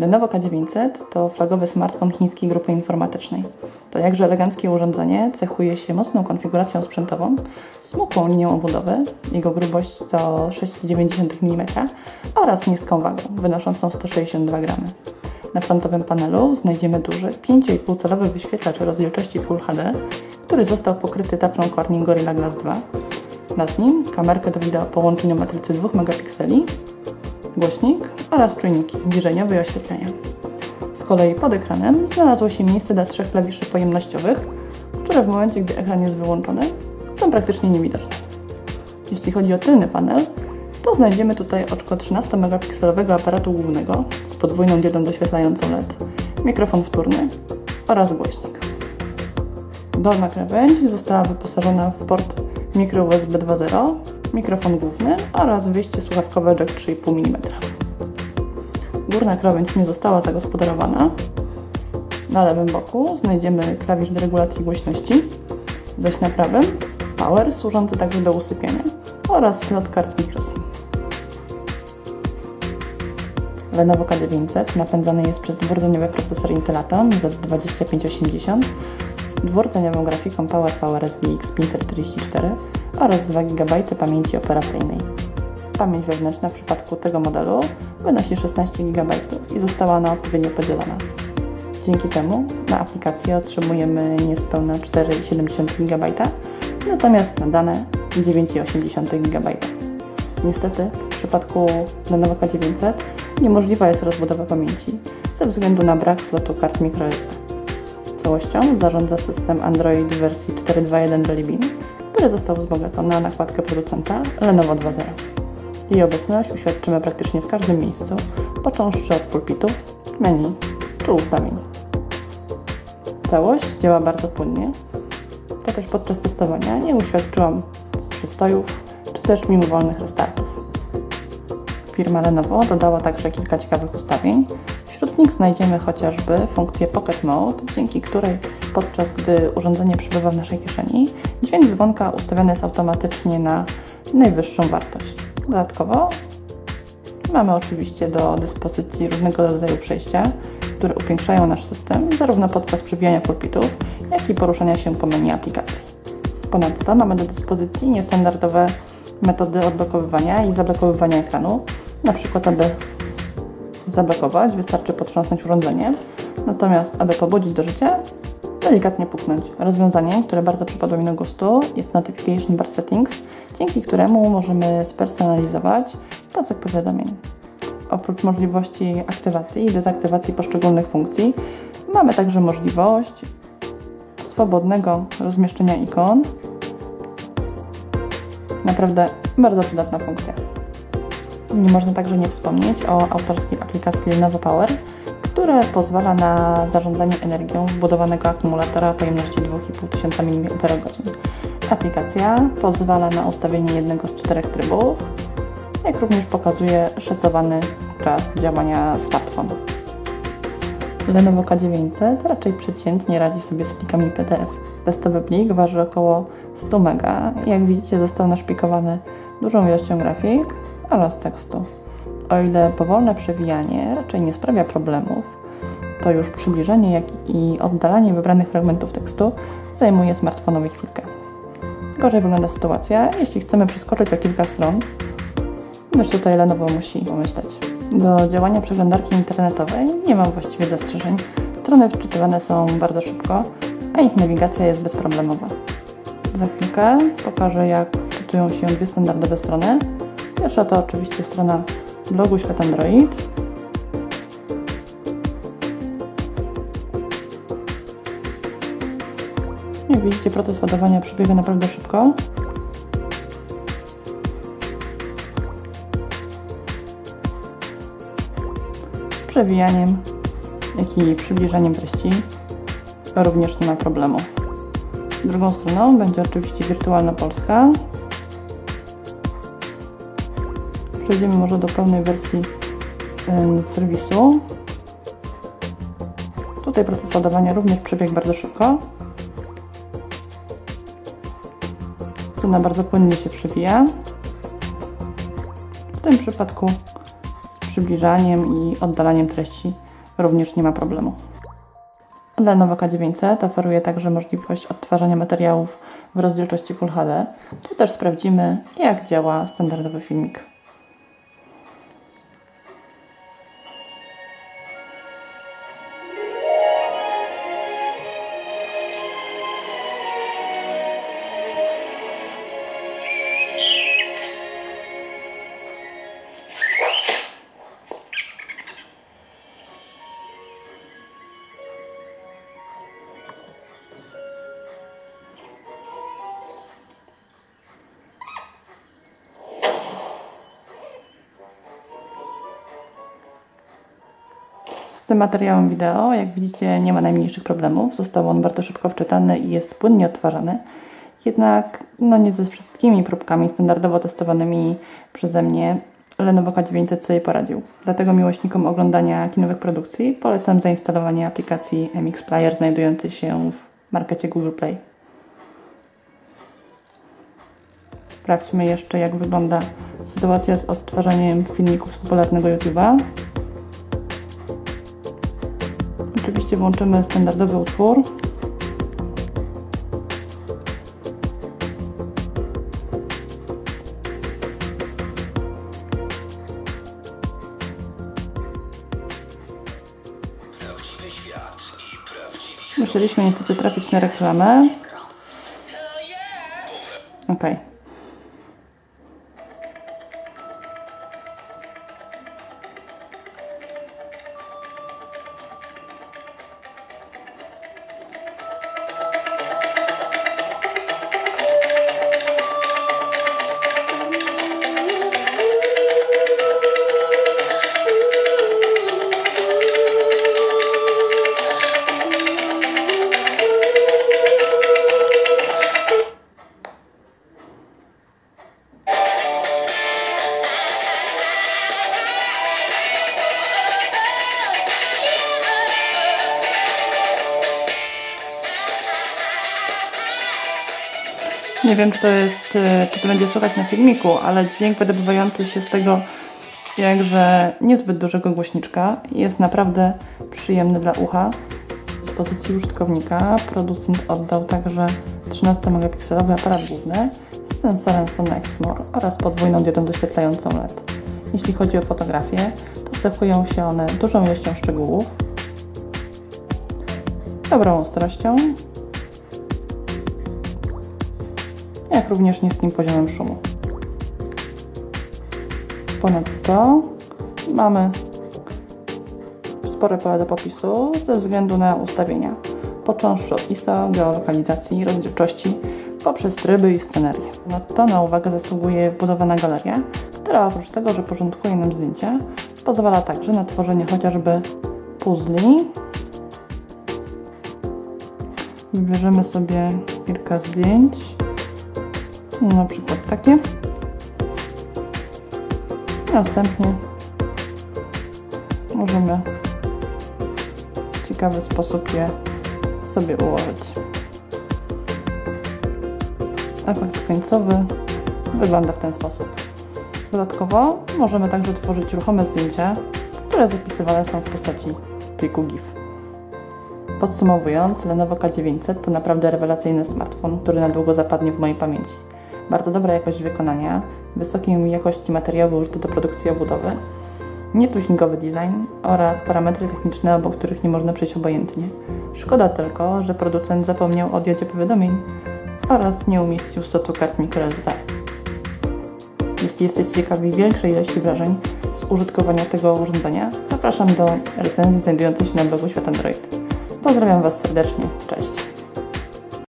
Lenovo K900 to flagowy smartfon chińskiej grupy informatycznej. To jakże eleganckie urządzenie cechuje się mocną konfiguracją sprzętową, smukłą linią obudowy, jego grubość to 6,9 mm oraz niską wagą, wynoszącą 162 g. Na frontowym panelu znajdziemy duży 5,5-calowy wyświetlacz rozdzielczości Full HD, który został pokryty taflą Corning Gorilla Glass 2. Nad nim kamerkę do wideo połączeniu matrycy 2 megapikseli, głośnik oraz czujniki zbliżeniowe i oświetlenia. Z kolei pod ekranem znalazło się miejsce dla trzech klawiszy pojemnościowych, które w momencie, gdy ekran jest wyłączony, są praktycznie niewidoczne. Jeśli chodzi o tylny panel, to znajdziemy tutaj oczko 13-megapikselowego aparatu głównego z podwójną diodą doświetlającą LED, mikrofon wtórny oraz głośnik. Dolna krawędź została wyposażona w port micro USB 2.0, mikrofon główny oraz wyjście słuchawkowe jack 3,5 mm. Górna krawędź nie została zagospodarowana. Na lewym boku znajdziemy klawisz do regulacji głośności, zaś na prawym power służący także do usypiania oraz slot kart microSIM. Lenovo K900 napędzany jest przez dwurdzeniowy procesor Intel Atom Z2580 z dwurdzeniową grafiką PowerPower SGX 544 oraz 2 GB pamięci operacyjnej. Pamięć wewnętrzna w przypadku tego modelu wynosi 16 GB i została ona odpowiednio podzielona. Dzięki temu na aplikację otrzymujemy niespełna 4,7 GB, natomiast na dane 9,8 GB. Niestety w przypadku Lenovo K900 niemożliwa jest rozbudowa pamięci ze względu na brak slotu kart microSD. Całością zarządza system Android wersji 4.2.1 Jelly Bean, który został wzbogacony na nakładkę producenta Lenovo 2.0. Jej obecność uświadczymy praktycznie w każdym miejscu, począwszy od pulpitów, menu czy ustawień. Całość działa bardzo płynnie, to też podczas testowania nie uświadczyłam przystojów czy też mimowolnych restartów. Firma Lenovo dodała także kilka ciekawych ustawień. Wśród nich znajdziemy chociażby funkcję Pocket Mode, dzięki której podczas gdy urządzenie przebywa w naszej kieszeni, dźwięk dzwonka ustawiony jest automatycznie na najwyższą wartość. Dodatkowo mamy oczywiście do dyspozycji różnego rodzaju przejścia, które upiększają nasz system zarówno podczas przebijania pulpitów, jak i poruszania się po menu aplikacji. Ponadto mamy do dyspozycji niestandardowe metody odblokowywania i zablokowywania ekranu. Na przykład, aby zablokować, wystarczy potrząsnąć urządzeniem, natomiast aby pobudzić do życia, delikatnie puknąć. Rozwiązaniem, które bardzo przypadło mi do gustu, jest Notification Bar Settings, dzięki któremu możemy spersonalizować pasek powiadomień. Oprócz możliwości aktywacji i dezaktywacji poszczególnych funkcji, mamy także możliwość swobodnego rozmieszczenia ikon. Naprawdę bardzo przydatna funkcja. Nie można także nie wspomnieć o autorskiej aplikacji Lenovo Power, które pozwala na zarządzanie energią wbudowanego akumulatora pojemności 2500 mAh. Aplikacja pozwala na ustawienie jednego z czterech trybów, jak również pokazuje szacowany czas działania smartfonu. Lenovo K900 raczej przeciętnie radzi sobie z plikami PDF. Testowy plik waży około 100 MB jak widzicie został naszpikowany dużą ilością grafik oraz tekstu. O ile powolne przewijanie raczej nie sprawia problemów, to już przybliżenie jak i oddalanie wybranych fragmentów tekstu zajmuje smartfonowi chwilkę. Gorzej wygląda sytuacja, jeśli chcemy przeskoczyć o kilka stron, lecz tutaj Lenovo musi pomyśleć. Do działania przeglądarki internetowej nie mam właściwie zastrzeżeń. Strony wczytywane są bardzo szybko, a ich nawigacja jest bezproblemowa. Za chwilkę pokażę, jak wczytują się dwie standardowe strony. Pierwsza to oczywiście strona blogu Świat Android. Jak widzicie, proces ładowania przebiega naprawdę szybko. przewijaniem, jak i przybliżaniem treści również nie ma problemu. Drugą stroną będzie oczywiście wirtualna Polska. Przejdziemy może do pełnej wersji serwisu. Tutaj proces ładowania również przebiegł bardzo szybko. Strona bardzo płynnie się przewija. W tym przypadku przybliżaniem i oddalaniem treści również nie ma problemu. Lenovo K900 oferuje także możliwość odtwarzania materiałów w rozdzielczości Full HD. Tu też sprawdzimy, jak działa standardowy filmik. Tym materiałem wideo, jak widzicie, nie ma najmniejszych problemów. Został on bardzo szybko wczytany i jest płynnie odtwarzany. Jednak no nie ze wszystkimi próbkami standardowo testowanymi przeze mnie Lenovo K900 sobie poradził. Dlatego miłośnikom oglądania kinowych produkcji polecam zainstalowanie aplikacji MX Player znajdującej się w markecie Google Play. Sprawdźmy jeszcze, jak wygląda sytuacja z odtwarzaniem filmików z popularnego YouTube'a. Oczywiście włączymy standardowy utwór. Musieliśmy niestety trafić na reklamę. Ok. Nie wiem, czy to jest, e, czy to będzie słychać na filmiku, ale dźwięk wydobywający się z tego jakże niezbyt dużego głośniczka jest naprawdę przyjemny dla ucha. Z pozycji użytkownika producent oddał także 13-megapikselowy aparat główny z sensorem Sony Exmor oraz podwójną diodą doświetlającą LED. Jeśli chodzi o fotografię, to cechują się one dużą ilością szczegółów, dobrą ostrością jak również niskim poziomem szumu. Ponadto mamy spore pole do popisu ze względu na ustawienia, począwszy od ISO, geolokalizacji, rozdzielczości, poprzez tryby i scenerię. Ponadto na uwagę zasługuje wbudowana galeria, która oprócz tego, że porządkuje nam zdjęcia, pozwala także na tworzenie chociażby puzli. Wybierzemy sobie kilka zdjęć na przykład takie. Następnie możemy w ciekawy sposób je sobie ułożyć. Efekt końcowy wygląda w ten sposób. Dodatkowo możemy także tworzyć ruchome zdjęcia, które zapisywane są w postaci pliku GIF. Podsumowując, Lenovo K900 to naprawdę rewelacyjny smartfon, który na długo zapadnie w mojej pamięci bardzo dobra jakość wykonania, wysokiej jakości materiały użyte do produkcji obudowy, nietuzinkowy design oraz parametry techniczne, obok których nie można przejść obojętnie. Szkoda tylko, że producent zapomniał o diodzie powiadomień oraz nie umieścił slotu kart microSD. Jeśli jesteście ciekawi większej ilości wrażeń z użytkowania tego urządzenia, zapraszam do recenzji znajdującej się na blogu Świat Android. Pozdrawiam Was serdecznie, cześć!